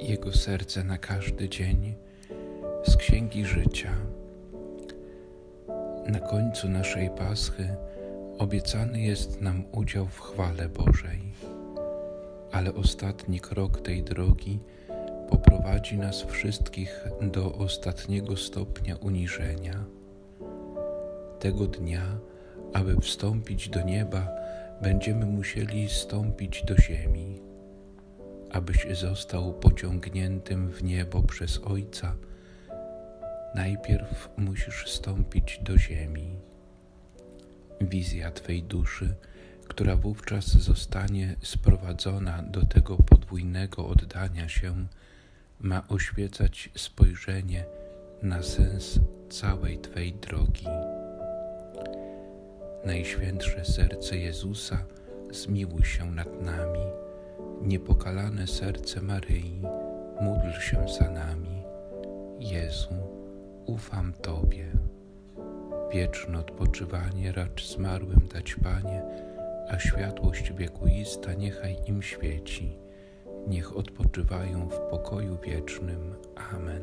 Jego serce na każdy dzień z Księgi Życia. Na końcu naszej Paschy obiecany jest nam udział w chwale Bożej, ale ostatni krok tej drogi poprowadzi nas wszystkich do ostatniego stopnia uniżenia. Tego dnia, aby wstąpić do nieba, będziemy musieli stąpić do ziemi. Abyś został pociągniętym w niebo przez Ojca, najpierw musisz stąpić do ziemi. Wizja Twej duszy, która wówczas zostanie sprowadzona do tego podwójnego oddania się, ma oświecać spojrzenie na sens całej Twej drogi. Najświętsze serce Jezusa, zmiłuj się nad nami. Niepokalane serce Maryi, módl się za nami. Jezu, ufam Tobie. Wieczne odpoczywanie racz zmarłym dać, Panie, a światłość wiekuista niechaj im świeci. Niech odpoczywają w pokoju wiecznym. Amen.